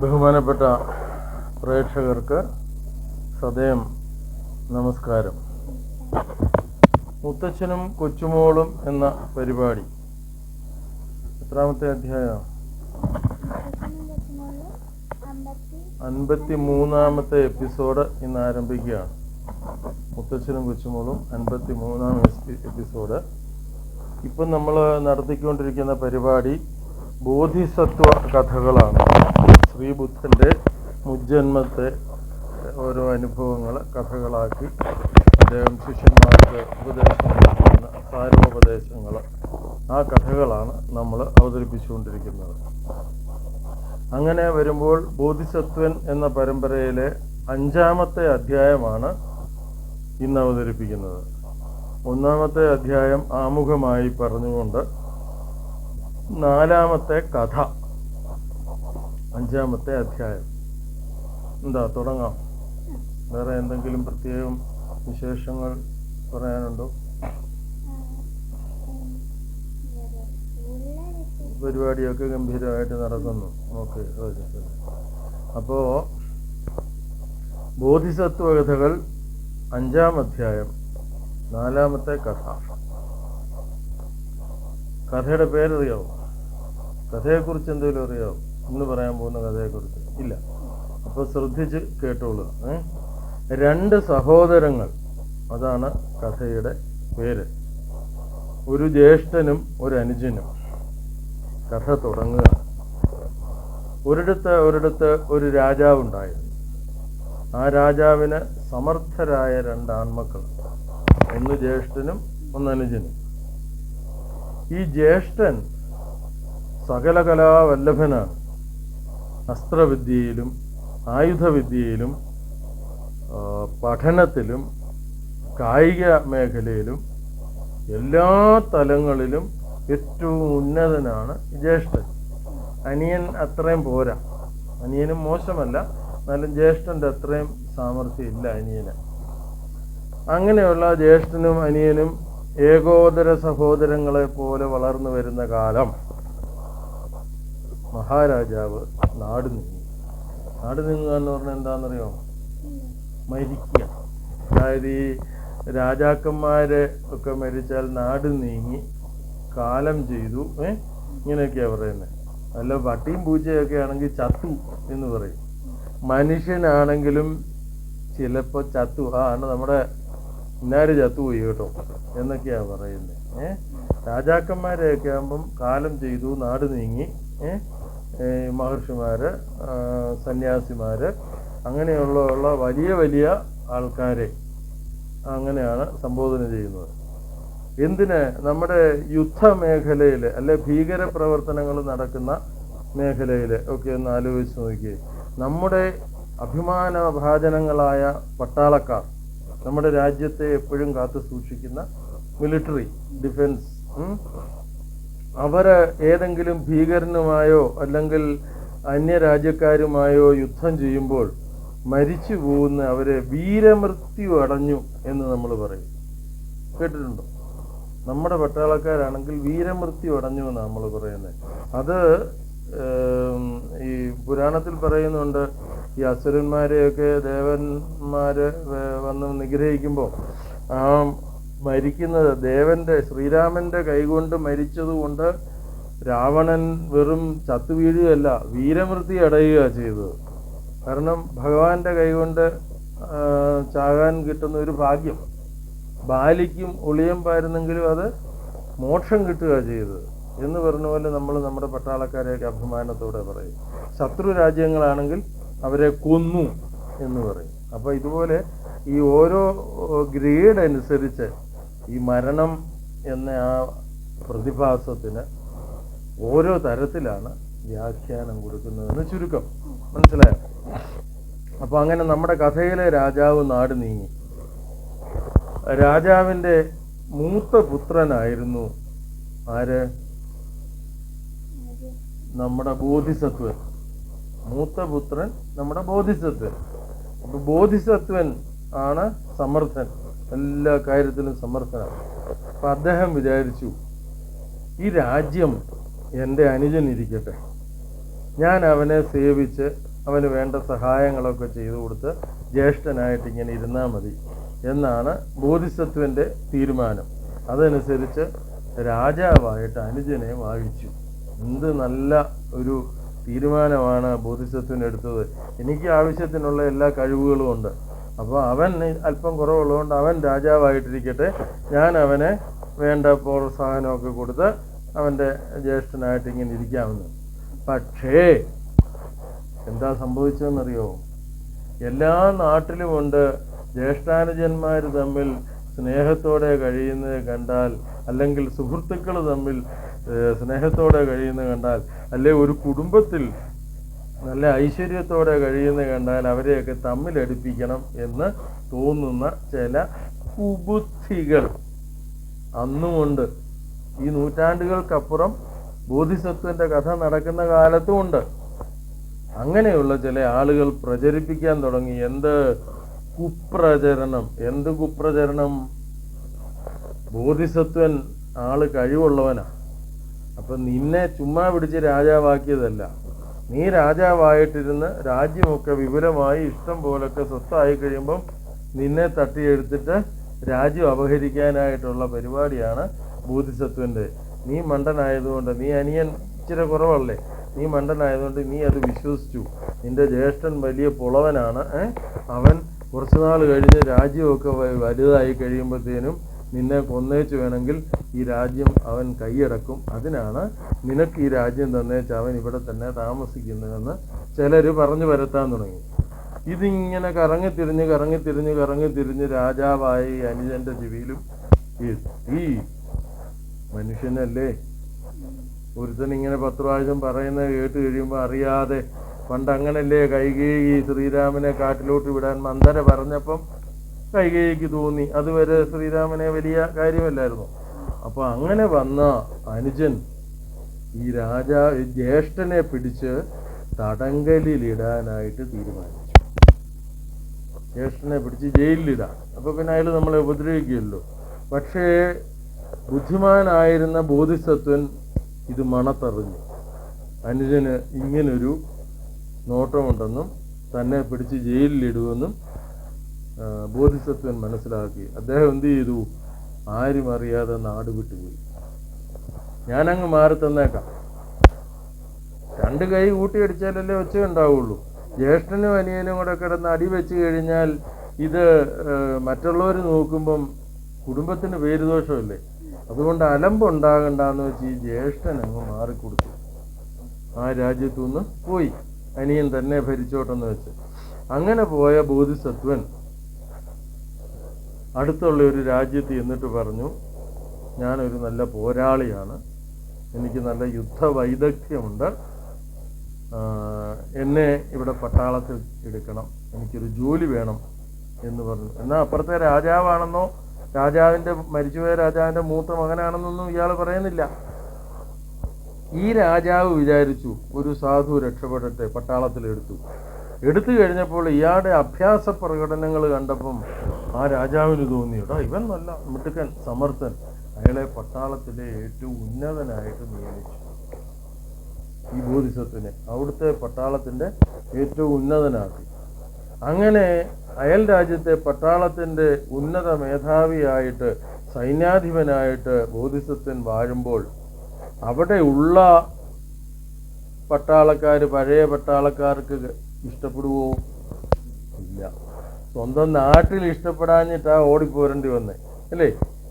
ബഹുമാനപ്പെട്ട പ്രേക്ഷകർക്ക് സദയം നമസ്കാരം. മുത്തച്ഛനും കൊച്ചുമോളും എന്ന പരിപാടി. എത്രാമത്തെ അധ്യായം? അൻപത്തി മൂന്നാമത്തെ എപ്പിസോഡ് ഇന്ന് ആരംഭിക്കുകയാണ്. മുത്തച്ഛനും കൊച്ചുമോളും അൻപത്തി മൂന്നാം എപ്പിസോഡ്. ഇപ്പം നമ്മൾ നടത്തിക്കൊണ്ടിരിക്കുന്ന പരിപാടി ബോധിസത്വ കഥകളാണ്. ശ്രീബുദ്ധന്റെ മുജ്ജന്മത്തെ ഓരോ അനുഭവങ്ങൾ കഥകളാക്കി അദ്ദേഹം ശിഷ്യന്മാർക്ക് ഉപദേശം നൽകുന്ന സാരോപദേശങ്ങൾ ആ കഥകളാണ് നമ്മൾ അവതരിപ്പിച്ചുകൊണ്ടിരിക്കുന്നത്. അങ്ങനെ വരുമ്പോൾ ബോധിസത്വൻ എന്ന പരമ്പരയിലെ അഞ്ചാമത്തെ അധ്യായമാണ് ഇന്ന് അവതരിപ്പിക്കുന്നത്. ഒന്നാമത്തെ അധ്യായം ആമുഖമായി പറഞ്ഞുകൊണ്ട് നാലാമത്തെ കഥ അഞ്ചാമത്തെ അധ്യായം. എന്താ തുടങ്ങാം. വേറെ എന്തെങ്കിലും പ്രത്യേകം വിശേഷങ്ങൾ പറയാനുണ്ടോ? പരിപാടിയൊക്കെ ഗംഭീരമായിട്ട് നടക്കുന്നു. ഓക്കെ അപ്പോൾ ബോധിസത്വ കഥകൾ അഞ്ചാം അധ്യായം നാലാമത്തെ കഥ. കഥയുടെ പേരറിയാവോ? കഥയെക്കുറിച്ച് എന്തെങ്കിലും അറിയാവോ? ഇന്ന് പറയാൻ പോകുന്ന കഥയെക്കുറിച്ച്. ഇല്ല. അപ്പോൾ ശ്രദ്ധിച്ച് കേട്ടോളുക. രണ്ട് സഹോദരങ്ങൾ. അതാണ് കഥയുടെ പേര്. ഒരു ജ്യേഷ്ഠനും ഒരു അനുജനും. കഥ തുടങ്ങുക. ഒരിടത്ത് ഒരിടത്ത് ഒരു രാജാവുണ്ടായിരുന്നു. ആ രാജാവിന് സമർത്ഥരായ രണ്ട് ആൺമക്കൾ ഒന്ന് ജ്യേഷ്ഠനും ഒന്ന് അനുജനും. ഈ ജ്യേഷ്ഠൻ സകല കലാവല്ലഭനാണ് അസ്ത്രവിദ്യയിലും ആയുധവിദ്യയിലും പഠനത്തിലും കായിക മേഖലയിലും എല്ലാ തലങ്ങളിലും ഏറ്റവും ഉന്നതനാണ് ജ്യേഷ്ഠൻ. അനിയൻ അത്രയും പോരാ. അനിയനും മോശമല്ല. എന്നാലും ജ്യേഷ്ഠന്റെ അത്രയും സാമർഥ്യം ഇല്ല അനിയന്. അങ്ങനെയുള്ള ജ്യേഷ്ഠനും അനിയനും ഏകോദര സഹോദരങ്ങളെ പോലെ വളർന്നു വരുന്ന കാലം. മഹാരാജാവ് നാട് നീങ്ങി. നാട് നീങ്ങുക എന്ന് പറഞ്ഞാൽ എന്താണെന്നറിയോ? മരിക്കുക. അതായത് ഈ രാജാക്കന്മാരെ ഒക്കെ മരിച്ചാൽ നാട് നീങ്ങി കാലം ചെയ്തു. ഏ? ഇങ്ങനെയൊക്കെയാ പറയുന്നത് അല്ല വട്ടിയും പൂച്ചയൊക്കെ ആണെങ്കിൽ ചത്തു എന്ന് പറയും. മനുഷ്യനാണെങ്കിലും ചിലപ്പോൾ ചത്തു. ആ ആണ് നമ്മുടെ ഇന്നാര് ചത്തുപോയി കേട്ടോ? എന്നൊക്കെയാണ് പറയുന്നത് ഏഹ് രാജാക്കന്മാരെയൊക്കെ ആകുമ്പം കാലം ചെയ്തു നാട് നീങ്ങി. ഏ? മഹർഷിമാര് സന്യാസിമാര് അങ്ങനെയുള്ള വലിയ വലിയ ആൾക്കാരെ അങ്ങനെയാണ് സംബോധന ചെയ്യുന്നത്. എന്തിന് നമ്മുടെ യുദ്ധമേഖലയിൽ അല്ലെ ഭീകര പ്രവർത്തനങ്ങൾ നടക്കുന്ന മേഖലയിൽ ഒക്കെ ഒന്ന് ആലോചിച്ച് നോക്കിയേ. നമ്മുടെ അഭിമാനഭാജനങ്ങളായ പട്ടാളക്കാർ നമ്മുടെ രാജ്യത്തെ എപ്പോഴും കാത്തു സൂക്ഷിക്കുന്ന മിലിറ്ററി ഡിഫൻസ് അവർ ഏതെങ്കിലും ഭീകരനുമായോ അല്ലെങ്കിൽ അന്യരാജ്യക്കാരുമായോ യുദ്ധം ചെയ്യുമ്പോൾ മരിച്ചു പോകുന്ന അവരെ വീരമൃത്യു അടഞ്ഞു എന്ന് നമ്മൾ പറയും. കേട്ടിട്ടുണ്ടോ? നമ്മുടെ പട്ടാളക്കാരാണെങ്കിൽ വീരമൃത്യു അടഞ്ഞു എന്നാണ് നമ്മൾ പറയുന്നത് അത് ഈ പുരാണത്തിൽ പറയുന്നുണ്ട് ഈ അസുരന്മാരെയൊക്കെ ദേവന്മാര് വേ- വന്ന് നിഗ്രഹിക്കുമ്പോൾ ആ മരിക്കുന്നത് ദേവന്റെ ശ്രീരാമന്റെ കൈകൊണ്ട് മരിച്ചതുകൊണ്ട് രാവണൻ വെറും ചത്തുവീഴുകയല്ല വീരമൃത്തി അടയുക ചെയ്തത്. കാരണം ഭഗവാന്റെ കൈകൊണ്ട് ചാകാൻ കിട്ടുന്ന ഒരു ഭാഗ്യം. ബാലിക്കും ഒളിയം പാരുന്നെങ്കിലും അത് മോക്ഷം കിട്ടുക ചെയ്തത്. എന്ന് പറഞ്ഞ പോലെ നമ്മൾ നമ്മുടെ പട്ടാളക്കാരെയൊക്കെ അഭിമാനത്തോടെ പറയും. ശത്രു രാജ്യങ്ങളാണെങ്കിൽ അവരെ കൊന്നു എന്ന് പറയും. അപ്പോൾ ഇതുപോലെ ഈ ഓരോ ഗ്രേഡ് അനുസരിച്ച് ഈ മരണം എന്ന ആ പ്രതിഭാസത്തിന് ഓരോ തരത്തിലാണ് വ്യാഖ്യാനം കൊടുക്കുന്നതെന്ന് ചുരുക്കം. മനസ്സിലായോ? അപ്പോൾ അങ്ങനെ നമ്മുടെ കഥയിലെ രാജാവ് നാട് നീങ്ങി. രാജാവിന്റെ മൂത്ത പുത്രനായിരുന്നു ആര്? നമ്മുടെ ബോധിസത്വൻ. മൂത്ത പുത്രൻ നമ്മുടെ ബോധിസത്വൻ. അപ്പൊ ബോധിസത്വൻ ആണ് സമർത്ഥൻ. എല്ലാ കാര്യത്തിലും സമർത്ഥനാണ്. അപ്പം അദ്ദേഹം വിചാരിച്ചു ഈ രാജ്യം എന്റെ അനുജൻ ഇരിക്കട്ടെ. ഞാൻ അവനെ സേവിച്ച് അവന് വേണ്ട സഹായങ്ങളൊക്കെ ചെയ്തു കൊടുത്ത് ജ്യേഷ്ഠനായിട്ട് ഇങ്ങനെ ഇരുന്നാൽ മതി എന്നാണ് ബോധിസത്വന്റെ തീരുമാനം. അതനുസരിച്ച് രാജാവായിട്ട് അനുജനെ വാഴിച്ചു. എന്ത് നല്ല ഒരു തീരുമാനമാണ് ബോധിസത്വൻ എടുത്തത്. എനിക്ക് ആവശ്യത്തിനുള്ള എല്ലാ കഴിവുകളും ഉണ്ട്. അപ്പോൾ അവൻ അല്പം കുറവുള്ളതുകൊണ്ട് അവൻ രാജാവായിട്ടിരിക്കട്ടെ. ഞാൻ അവനെ വേണ്ട പ്രോത്സാഹനമൊക്കെ കൊടുത്ത് അവന്റെ ജ്യേഷ്ഠനായിട്ട് ഇങ്ങനെ ഇരിക്കാമെന്ന്. പക്ഷേ എന്താ സംഭവിച്ചതെന്നറിയോ? എല്ലാ നാട്ടിലുമുണ്ട് ജ്യേഷ്ഠാനുജന്മാർ തമ്മിൽ സ്നേഹത്തോടെ കഴിയുന്നത് കണ്ടാൽ അല്ലെങ്കിൽ സുഹൃത്തുക്കൾ തമ്മിൽ സ്നേഹത്തോടെ കഴിയുന്നത് കണ്ടാൽ അല്ലെ ഒരു കുടുംബത്തിൽ നല്ല ഐശ്വര്യത്തോടെ കഴിയുന്ന കണ്ടാൽ അവരെയൊക്കെ തമ്മിലടിപ്പിക്കണം എന്ന് തോന്നുന്ന ചില കുബുദ്ധികൾ അന്നുമുണ്ട്. ഈ നൂറ്റാണ്ടുകൾക്കപ്പുറം ബോധിസത്വന്റെ കഥ നടക്കുന്ന കാലത്തുമുണ്ട്. അങ്ങനെയുള്ള ചില ആളുകൾ പ്രചരിപ്പിക്കാൻ തുടങ്ങി. എന്ത് കുപ്രചരണം? എന്ത് കുപ്രചരണം? ബോധിസത്വൻ ആൾ കഴിവുള്ളവനാ. അപ്പൊ നിന്നെ ചുമ്മാ പിടിച്ച് രാജാവാക്കിയതല്ല. നീ രാജാവായിട്ടിരുന്ന് രാജ്യമൊക്കെ വിപുലമായി ഇഷ്ടം പോലൊക്കെ സ്വത്തായി കഴിയുമ്പം നിന്നെ തട്ടിയെടുത്തിട്ട് രാജ്യം അപഹരിക്കാനായിട്ടുള്ള പരിപാടിയാണ് ബോധിസത്വന്റെ. നീ മണ്ടനായതുകൊണ്ട് നീ അനിയൻ ഇച്ചിരി കുറവല്ലേ? നീ മണ്ടനായതുകൊണ്ട് നീ അത് വിശ്വസിച്ചു. നിന്റെ ജ്യേഷ്ഠൻ വലിയ പുളവനാണ് അവൻ കുറച്ച് നാൾ കഴിഞ്ഞ് രാജ്യമൊക്കെ വലുതായി കഴിയുമ്പോഴത്തേനും നിന്നെ കൊന്നേച്ച് വേണമെങ്കിൽ ഈ രാജ്യം അവൻ കൈയടക്കും. അതിനാണ് നിനക്ക് ഈ രാജ്യം തന്നേച്ച് അവൻ ഇവിടെ തന്നെ താമസിക്കുന്നതെന്ന് ചിലർ പറഞ്ഞു വരത്താൻ തുടങ്ങി. ഇതിങ്ങനെ കറങ്ങിത്തിരിഞ്ഞ് കറങ്ങിത്തിരിഞ്ഞ് കറങ്ങിത്തിരിഞ്ഞ് രാജാവായി അനുജന്റെ ചെവിയിലും ഈ മനുഷ്യനല്ലേ? ഒരുത്തൻ ഇങ്ങനെ പ്രാവശ്യം പറയുന്നത് കേട്ട് കഴിയുമ്പോൾ അറിയാതെ പണ്ട് അങ്ങനല്ലേ ഈ ശ്രീരാമനെ കാട്ടിലോട്ട് വിടാൻ മന്ദര പറഞ്ഞപ്പം കൈകേയിക്ക് തോന്നി. അതുവരെ ശ്രീരാമനെ വലിയ കാര്യമല്ലായിരുന്നു. അപ്പൊ അങ്ങനെ വന്ന അനുജൻ ഈ രാജാ ജ്യേഷ്ഠനെ പിടിച്ച് തടങ്കലിലിടാനായിട്ട് തീരുമാനിച്ചു. ജ്യേഷ്ഠനെ പിടിച്ച് ജയിലിലിടാൻ. അപ്പൊ പിന്നെ അയാൾ നമ്മളെ ഉപദ്രവിക്കുകയല്ലോ. പക്ഷേ ബുദ്ധിമാനായിരുന്ന ബോധിസത്വൻ ഇത് മണത്തറിഞ്ഞു. അനുജന് ഇങ്ങനൊരു നോട്ടമുണ്ടെന്നും തന്നെ പിടിച്ച് ജയിലിലിടുമെന്നും ബോധിസത്വൻ മനസ്സിലാക്കി. അദ്ദേഹം എന്ത് ചെയ്തു? ആരും അറിയാതെ നാട് വിട്ടുപോയി. ഞാനങ്ങ് മാറി തന്നേക്കാം. രണ്ട് കൈ കൂട്ടിയടിച്ചാലല്ലേ ഒച്ച ഉണ്ടാവുള്ളൂ. ജ്യേഷ്ഠനും അനിയനും കൂടെ കിടന്ന് അടി വെച്ച് കഴിഞ്ഞാൽ ഇത് മറ്റുള്ളവർ നോക്കുമ്പം കുടുംബത്തിന് പേരുദോഷമല്ലേ? അതുകൊണ്ട് അലമ്പുണ്ടാകണ്ടെന്ന് വെച്ച് ഈ ജ്യേഷ്ഠൻ അങ്ങ് മാറിക്കൊടുത്തു. ആ രാജ്യത്തു നിന്ന് പോയി. അനിയൻ തന്നെ ഭരിച്ചോട്ടെന്ന് വെച്ച്. അങ്ങനെ പോയ ബോധിസത്വൻ അടുത്തുള്ള ഒരു രാജ്യത്ത് എന്നിട്ട് പറഞ്ഞു ഞാനൊരു നല്ല പോരാളിയാണ്. എനിക്ക് നല്ല യുദ്ധ വൈദഗ്ധ്യമുണ്ട് എന്നെ ഇവിടെ പട്ടാളത്തിൽ എടുക്കണം. എനിക്കൊരു ജോലി വേണം. എന്ന് പറഞ്ഞു. എന്നാൽ അപ്പുറത്തെ രാജാവാണെന്നോ രാജാവിന്റെ മരിച്ചുപോയ രാജാവിന്റെ മൂത്ത മകനാണെന്നൊന്നും ഇയാൾ പറയുന്നില്ല. ഈ രാജാവ് വിചാരിച്ചു ഒരു സാധു രക്ഷപ്പെടട്ടെ പട്ടാളത്തിലെടുത്തു. എടുത്തു കഴിഞ്ഞപ്പോൾ ഇയാളുടെ അഭ്യാസ പ്രകടനങ്ങൾ കണ്ടപ്പം ആ രാജാവിന് തോന്നി എടാ ഇവൻ നല്ല മിടുക്കൻ സമർത്ഥൻ. അയാളെ പട്ടാളത്തിലെ ഏറ്റവും ഉന്നതനായിട്ട് നിയമിച്ചു. ഈ ബോധിസത്വനെ അവിടുത്തെ പട്ടാളത്തിന്റെ ഏറ്റവും ഉന്നതനാക്കി. അങ്ങനെ അയൽ രാജ്യത്തെ പട്ടാളത്തിന്റെ ഉന്നത മേധാവിയായിട്ട് സൈന്യാധിപനായിട്ട് ബോധിസത്വൻ വാഴുമ്പോൾ അവിടെ ഉള്ള പട്ടാളക്കാർ പഴയ പട്ടാളക്കാർക്ക് ഇഷ്ടപ്പെടുവോ? ഇല്ല. സ്വന്തം നാട്ടിൽ ഇഷ്ടപ്പെടാഞ്ഞിട്ടാ ഓടിപ്പോരേണ്ടി വന്നേ അല്ലേ?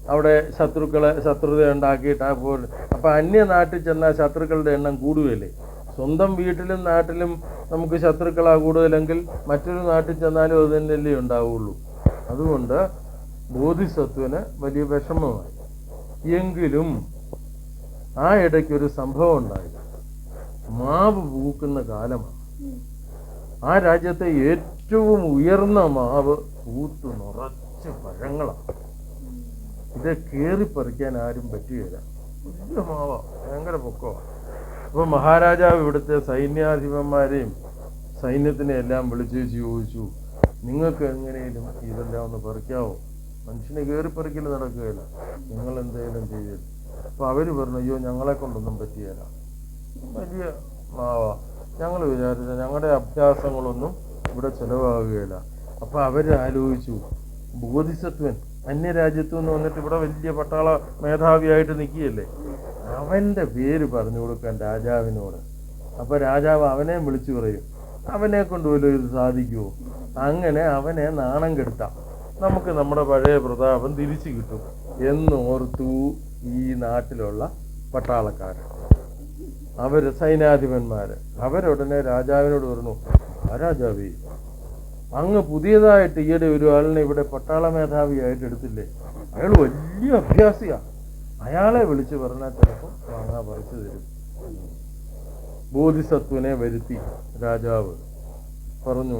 അവിടെ ശത്രുക്കളെ ശത്രുത ഉണ്ടാക്കിയിട്ടാ പോ അപ്പം അന്യ നാട്ടിൽ ചെന്നാൽ ശത്രുക്കളുടെ എണ്ണം കൂടുകയല്ലേ? സ്വന്തം വീട്ടിലും നാട്ടിലും നമുക്ക് ശത്രുക്കളാ കൂടുതലെങ്കിൽ മറ്റൊരു നാട്ടിൽ ചെന്നാലും അത് തന്നെയല്ലേ ഉണ്ടാവുള്ളൂ. അതുകൊണ്ട് ബോധിസത്വന് വലിയ വിഷമമായി. എങ്കിലും ആ ഇടയ്ക്കൊരു സംഭവം ഉണ്ടായി. മാവ് പൂക്കുന്ന കാലമാണ്. ആ രാജ്യത്തെ ഏറ്റവും ഉയർന്ന മാവ് പൂത്ത് നിറച്ച് പഴങ്ങളാണ് ഇത് കയറിപ്പറിക്കാൻ ആരും പറ്റുകയില്ല. വലിയ മാവാ ഭയങ്കര പൊക്കമാണ് അപ്പോൾ മഹാരാജാവ് ഇവിടുത്തെ സൈന്യാധിപന്മാരെയും സൈന്യത്തിനെ എല്ലാം വിളിച്ചു ചോദിച്ചു നിങ്ങൾക്ക് എങ്ങനെയും ഇതെല്ലാം ഒന്ന് പറിക്കാവോ? മനുഷ്യനെ കയറിപ്പറിക്കൽ നടക്കുകയില്ല. നിങ്ങൾ എന്തെങ്കിലും ചെയ്യരുത് അപ്പോൾ അവർ പറഞ്ഞു അയ്യോ ഞങ്ങളെ കൊണ്ടൊന്നും പറ്റിയല്ല വലിയ മാവാ ഞങ്ങൾ വിചാരിച്ച ഞങ്ങളുടെ അഭ്യാസങ്ങളൊന്നും ഇവിടെ ചിലവാകുകയില്ല. അപ്പൊ അവർ ആലോചിച്ചു ബോധിസത്വൻ അന്യരാജ്യത്തു നിന്ന് വന്നിട്ട് ഇവിടെ വലിയ പട്ടാള മേധാവിയായിട്ട് നിൽക്കുകയല്ലേ? അവന്റെ പേര് പറഞ്ഞു കൊടുക്കാൻ രാജാവിനോട്. അപ്പൊ രാജാവ് അവനെ വിളിച്ചു പറയും അവനെ കൊണ്ട് പോലും ഇത് സാധിക്കുമോ അങ്ങനെ അവനെ നാണം കെടുത്താം. നമുക്ക് നമ്മുടെ പഴയ പ്രതാപം തിരിച്ചു കിട്ടും എന്നോർത്തു ഈ നാട്ടിലുള്ള പട്ടാളക്കാരൻ അവർ സൈനാധിപന്മാർ അവരുടനെ രാജാവിനോട് പറഞ്ഞു ആ രാജാവേ അങ്ങ് പുതിയതായിട്ട് ഈയിടെ ഒരു ആളിനെ ഇവിടെ പട്ടാള മേധാവിയായിട്ട് എടുത്തില്ലേ? അയാൾ വലിയ അഭ്യാസിയാ. അയാളെ വിളിച്ച് പറഞ്ഞാൽ ചിലപ്പോൾ വാങ്ങാ പറിച്ചു തരും. ബോധിസത്വനെ വരുത്തി രാജാവ് പറഞ്ഞു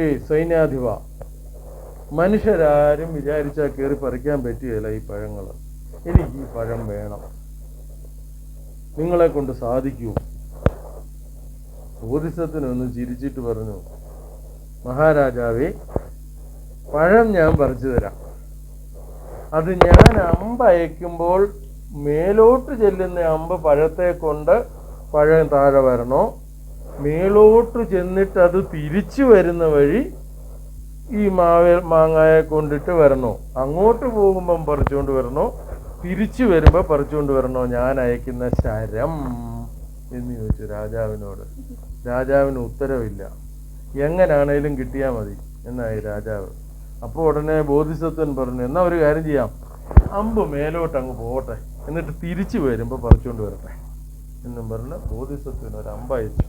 ഏയ് സൈന്യാധിപ മനുഷ്യരാരും വിചാരിച്ചാൽ കയറി പറിക്കാൻ പറ്റുകയില്ല ഈ പഴങ്ങൾ എനിക്ക് ഈ പഴം വേണം. നിങ്ങളെ കൊണ്ട് സാധിക്കൂ. ബോധിസത്തിനൊന്ന് ചിരിച്ചിട്ട് പറഞ്ഞു മഹാരാജാവേ പഴം ഞാൻ പറിച്ചു തരാം. അത് ഞാൻ അമ്പയക്കുമ്പോൾ മേലോട്ട് ചെല്ലുന്ന അമ്പ് പഴത്തെ കൊണ്ട് പഴം താഴെ വരണോ? മേലോട്ട് ചെന്നിട്ട് അത് തിരിച്ചു വരുന്ന വഴി ഈ മാവേ മാങ്ങായെ കൊണ്ടിട്ട് വരണോ? അങ്ങോട്ട് പോകുമ്പം പറിച്ചുകൊണ്ട് വരണോ? തിരിച്ചു വരുമ്പോൾ പറിച്ചുകൊണ്ട് വരണോ? ഞാൻ അയക്കുന്ന ശരം എന്ന് ചോദിച്ചു രാജാവിനോട്. രാജാവിന് ഉത്തരവില്ല. എങ്ങനാണേലും കിട്ടിയാ മതി എന്നായി രാജാവ്. അപ്പോൾ ഉടനെ ബോധിസത്വൻ പറഞ്ഞു എന്നാ ഒരു കാര്യം ചെയ്യാം. അമ്പ് മേലോട്ട് അങ്ങ് പോകട്ടെ. എന്നിട്ട് തിരിച്ചു വരുമ്പോൾ പറിച്ചുകൊണ്ട് വരട്ടെ. എന്നും പറഞ്ഞ് ബോധിസത്വന് ഒരു അമ്പ് അയച്ചു.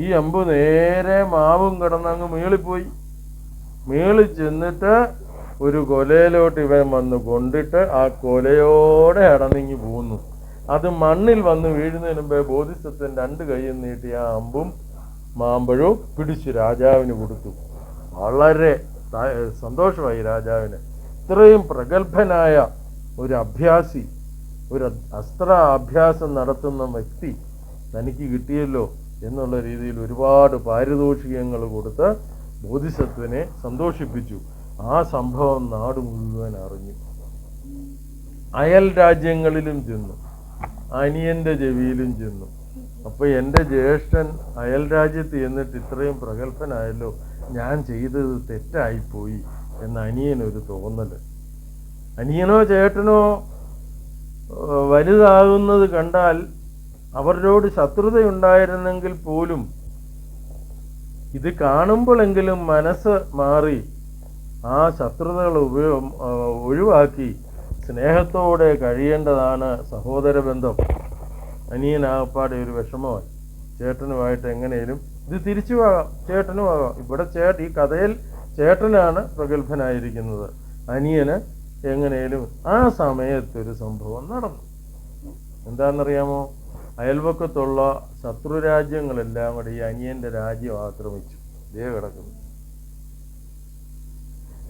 ഈ അമ്പ് നേരെ മാവും കിടന്നങ്ങ് മേളിപ്പോയി. മേളിൽ ചെന്നിട്ട് ഒരു കൊലയിലോട്ട് ഇവൻ വന്ന് കൊണ്ടിട്ട് ആ കൊലയോടെ അടന്നിങ്ങി പോകുന്നു അത് മണ്ണിൽ വന്ന് വീഴുന്നതിന് മുമ്പേ ബോധിസത്വൻ രണ്ട് കൈയും നീട്ടി ആ അമ്പും മാമ്പഴവും പിടിച്ചു രാജാവിന് കൊടുത്തു. വളരെ സന്തോഷമായി രാജാവിന്. ഇത്രയും പ്രഗത്ഭനായ ഒരു അഭ്യാസി ഒരു അസ്ത്ര അഭ്യാസം നടത്തുന്ന വ്യക്തി തനിക്ക് കിട്ടിയല്ലോ എന്നുള്ള രീതിയിൽ ഒരുപാട് പാരിതോഷികങ്ങൾ കൊടുത്ത് ബോധിസത്വനെ സന്തോഷിപ്പിച്ചു. ആ സംഭവം നാട് മുഴുവൻ അറിഞ്ഞു. അയൽ രാജ്യങ്ങളിലും ചെന്നു. അനിയന്റെ ചെവിയിലും ചെന്നു. അപ്പൊ എന്റെ ജ്യേഷ്ഠൻ അയൽ രാജ്യത്ത് ചെന്നിട്ട് ഇത്രയും പ്രഗത്ഭനായല്ലോ ഞാൻ ചെയ്തത് തെറ്റായിപ്പോയി എന്ന് അനിയനൊരു തോന്നൽ. അനിയനോ ചേട്ടനോ വലുതാകുന്നത് കണ്ടാൽ അവരോട് ശത്രുതയുണ്ടായിരുന്നെങ്കിൽ പോലും ഇത് കാണുമ്പോഴെങ്കിലും മനസ്സ് മാറി ആ ശത്രുതകൾ ഉപയോ ആ, ഒഴിവാക്കി സ്നേഹത്തോടെ കഴിയേണ്ടതാണ് സഹോദര ബന്ധം അനിയനാകപ്പാടെ ഒരു വിഷമമായി. ചേട്ടനുമായിട്ട് എങ്ങനെയും ഇത് തിരിച്ചു ആകാം ചേട്ടനും ആകാം. ഇവിടെ ചേട്ട ഈ കഥയിൽ ചേട്ടനാണ് പ്രഗത്ഭനായിരിക്കുന്നത്. അനിയന് എങ്ങനെയും ആ സമയത്തൊരു സംഭവം നടന്നു. എന്താണെന്നറിയാമോ? അയൽവക്കത്തുള്ള ശത്രുരാജ്യങ്ങളെല്ലാം കൂടെ ഈ അനിയന്റെ രാജ്യം ആക്രമിച്ചു. ദേ കിടക്കുന്നു.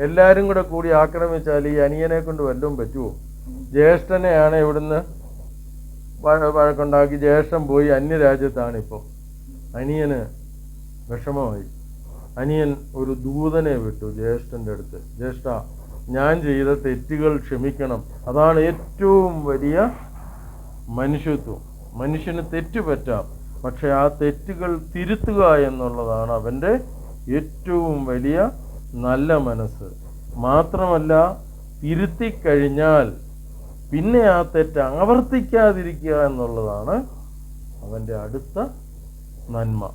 എല്ലാരും കൂടെ കൂടി ആക്രമിച്ചാൽ ഈ അനിയനെ കൊണ്ട് വല്ലതും പറ്റുമോ? ജ്യേഷ്ഠനെയാണ് ഇവിടുന്ന് വഴ- വഴക്കുണ്ടാക്കി ജ്യേഷ്ഠൻ പോയി അന്യരാജ്യത്താണ് ഇപ്പോൾ അനിയന് വിഷമമായി. അനിയൻ ഒരു ദൂതനെ വിട്ടു ജ്യേഷ്ഠന്റെ അടുത്ത്. ജ്യേഷ്ഠ ഞാൻ ചെയ്ത തെറ്റുകൾ ക്ഷമിക്കണം. അതാണ് ഏറ്റവും വലിയ മനുഷ്യത്വം. മനുഷ്യന് തെറ്റ് പറ്റാം. പക്ഷെ ആ തെറ്റുകൾ തിരുത്തുക എന്നുള്ളതാണ് അവന്റെ ഏറ്റവും വലിയ നല്ല മനസ്സ്. മാത്രമല്ല തിരുത്തിക്കഴിഞ്ഞാൽ പിന്നെ ആ തെറ്റ് ആവർത്തിക്കാതിരിക്കുക എന്നുള്ളതാണ് അവന്റെ അടുത്ത നന്മ.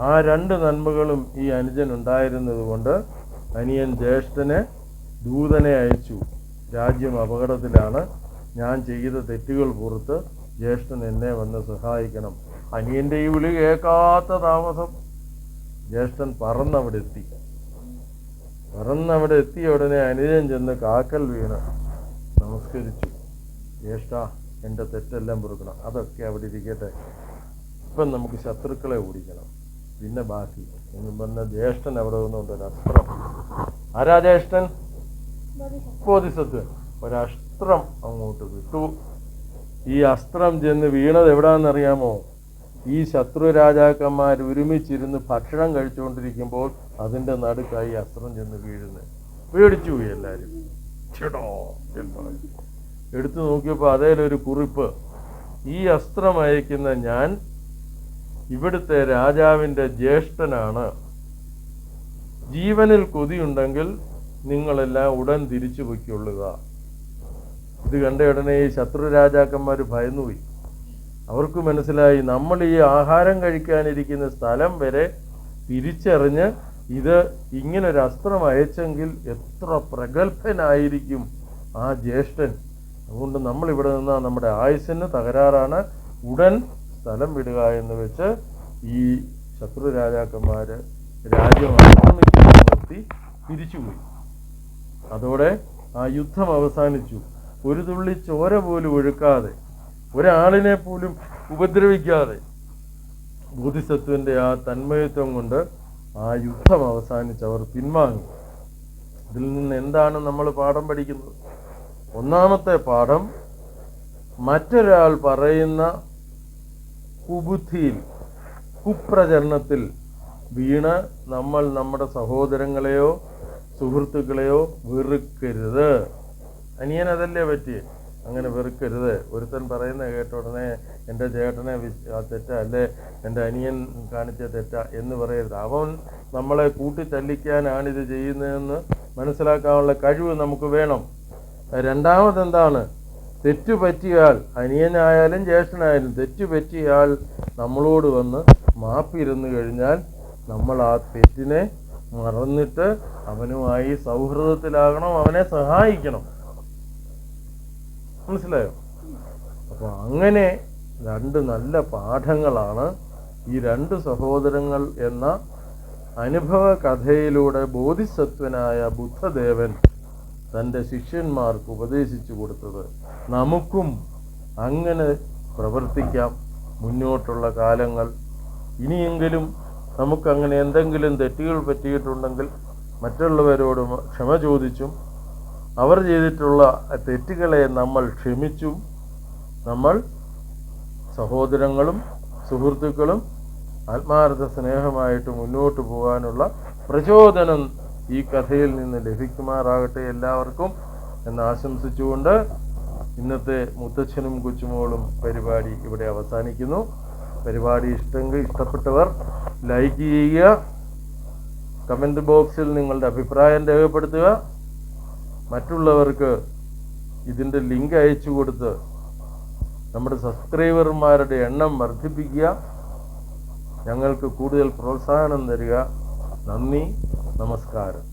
ആ രണ്ട് നന്മകളും ഈ അനുജൻ ഉണ്ടായിരുന്നതുകൊണ്ട് അനിയൻ ജ്യേഷ്ഠനെ ദൂതനെ അയച്ചു. രാജ്യം അപകടത്തിലാണ്. ഞാൻ ചെയ്ത തെറ്റുകൾ പുറത്ത് ജ്യേഷ്ഠൻ എന്നെ വന്ന് സഹായിക്കണം. അനിയന്റെ ഈ വിളി കേൾക്കാത്ത താമസം. ജ്യേഷ്ഠൻ പറന്നവിടെ എത്തി പറന്നവിടെ എത്തിയ ഉടനെ അനുജൻ ചെന്ന് കാക്കൽ വീണ് നമസ്കരിച്ചു. ജ്യേഷ്ഠ എന്റെ തെറ്റെല്ലാം പൊറുക്കണം. അതൊക്കെ അവിടെ ഇരിക്കട്ടെ. ഇപ്പം നമുക്ക് ശത്രുക്കളെ ഓടിക്കണം. പിന്നെ ബാക്കി. എന്നും പറഞ്ഞ ജ്യേഷ്ഠൻ അവിടെ നിന്നുകൊണ്ട് ഒരു അസ്ത്രം ആരാ ജ്യേഷ്ഠൻ? ബോധിസത്വൻ ഒരസ്ത്രം അങ്ങോട്ട് വിട്ടു. ഈ അസ്ത്രം ചെന്ന് വീണത് എവിടാന്നറിയാമോ? ഈ ശത്രു രാജാക്കന്മാർ ഒരുമിച്ചിരുന്ന് ഭക്ഷണം കഴിച്ചുകൊണ്ടിരിക്കുമ്പോൾ അതിന്റെ നടുക്കായി അസ്ത്രം ചെന്ന് വീഴുന്നത് പേടിച്ചു പോയി എല്ലാരും. ചെടോ ചെടോ. എടുത്തു നോക്കിയപ്പോൾ അതേലൊരു കുറിപ്പ്. ഈ അസ്ത്രം അയക്കുന്ന ഞാൻ ഇവിടുത്തെ രാജാവിന്റെ ജ്യേഷ്ഠനാണ്. ജീവനിൽ കൊതിയുണ്ടെങ്കിൽ നിങ്ങളെല്ലാം ഉടൻ തിരിച്ചു പൊയ്ക്കൊള്ളുക. ഇത് കണ്ട ഉടനെ ഈ ശത്രു രാജാക്കന്മാർ ഭയന്നുപോയി. അവർക്ക് മനസ്സിലായി നമ്മൾ ഈ ആഹാരം കഴിക്കാനിരിക്കുന്ന സ്ഥലം വരെ തിരിച്ചറിഞ്ഞ് ഇത് ഇങ്ങനൊരു അസ്ത്രം അയച്ചെങ്കിൽ എത്ര പ്രഗത്ഭനായിരിക്കും ആ ജ്യേഷ്ഠൻ. അതുകൊണ്ട് നമ്മൾ ഇവിടെ നിന്നാ നമ്മുടെ ആയുസ്സിന് തകരാറാണ്. ഉടൻ സ്ഥലം വിടുക എന്ന് വെച്ച് ഈ ശത്രു രാജാക്കന്മാർ രാജ്യം ആക്രമിക്കുന്നത് നിർത്തി തിരിച്ചുപോയി അതോടെ ആ യുദ്ധം അവസാനിച്ചു. ഒരു തുള്ളി ചോര പോലും ഒഴുക്കാതെ ഒരാളിനെ പോലും ഉപദ്രവിക്കാതെ. ബോധിസത്വന്റെ ആ തന്മയത്വം കൊണ്ട് ആ യുദ്ധം അവസാനിച്ച് അവർ പിൻവാങ്ങി. ഇതിൽ നിന്ന് എന്താണ് നമ്മൾ പാഠം പഠിക്കുന്നത്? ഒന്നാമത്തെ പാഠം മറ്റൊരാൾ പറയുന്ന കുബുദ്ധിയിൽ കുപ്രചരണത്തിൽ വീണ് നമ്മൾ നമ്മുടെ സഹോദരങ്ങളെയോ സുഹൃത്തുക്കളെയോ വെറുക്കരുത്. അനിയൻ അതല്ലേ പറ്റി അങ്ങനെ വെറുക്കരുത്. ഒരുത്തൻ പറയുന്ന കേട്ട ഉടനെ എന്റെ ചേട്ടനെ വിശ്- ആ തെറ്റാ അല്ലേ? എന്റെ അനിയൻ കാണിച്ച തെറ്റ എന്ന് പറയരുത്. അവൻ നമ്മളെ കൂട്ടിത്തല്ലിക്കാനാണ് ഇത് ചെയ്യുന്നതെന്ന് മനസ്സിലാക്കാനുള്ള കഴിവ് നമുക്ക് വേണം. രണ്ടാമതെന്താണ്? തെറ്റു പറ്റിയാൽ അനിയനായാലും ജ്യേഷ്ഠനായാലും തെറ്റു പറ്റിയാൽ നമ്മളോട് വന്ന് മാപ്പിരുന്നു കഴിഞ്ഞാൽ നമ്മൾ ആ തെറ്റിനെ മറന്നിട്ട് അവനുമായി സൗഹൃദത്തിലാകണം അവനെ സഹായിക്കണം. മനസ്സിലായോ? അപ്പോൾ അങ്ങനെ രണ്ട് നല്ല പാഠങ്ങളാണ്. ഈ രണ്ട് സഹോദരങ്ങൾ എന്ന അനുഭവ കഥയിലൂടെ ബോധിസത്വനായ ബുദ്ധദേവൻ തന്റെ ശിഷ്യന്മാർക്ക് ഉപദേശിച്ചു കൊടുത്തത്. നമുക്കും അങ്ങനെ പ്രവർത്തിക്കാം. മുന്നോട്ടുള്ള കാലങ്ങൾ. ഇനിയെങ്കിലും നമുക്കങ്ങനെ എന്തെങ്കിലും തെറ്റുകൾ പറ്റിയിട്ടുണ്ടെങ്കിൽ മറ്റുള്ളവരോട് ക്ഷമ ചോദിച്ചും അവർ ചെയ്തിട്ടുള്ള തെറ്റുകളെ നമ്മൾ ക്ഷമിച്ചും നമ്മൾ സഹോദരങ്ങളും സുഹൃത്തുക്കളും ആത്മാർത്ഥ സ്നേഹമായിട്ട് മുന്നോട്ട് പോകാനുള്ള പ്രചോദനം ഈ കഥയിൽ നിന്ന് ലഭിക്കുമാറാകട്ടെ എല്ലാവർക്കും എന്ന് ആശംസിച്ചുകൊണ്ട് ഇന്നത്തെ മുത്തച്ഛനും കൊച്ചുമോളും പരിപാടി ഇവിടെ അവസാനിക്കുന്നു. പരിപാടി ഇഷ്ടമെങ്കിൽ ഇഷ്ടപ്പെട്ടവർ ലൈക്ക് ചെയ്യുക കമന്റ് ബോക്സിൽ നിങ്ങളുടെ അഭിപ്രായം രേഖപ്പെടുത്തുക. മറ്റുള്ളവർക്ക് ഇതിന്റെ ലിങ്ക് അയച്ചു കൊടുത്ത് നമ്മുടെ സബ്സ്ക്രൈബർമാരുടെ എണ്ണം വർദ്ധിപ്പിക്കുക. ഞങ്ങൾക്ക് കൂടുതൽ പ്രോത്സാഹനം തരിക. നന്ദി. നമസ്കാരം.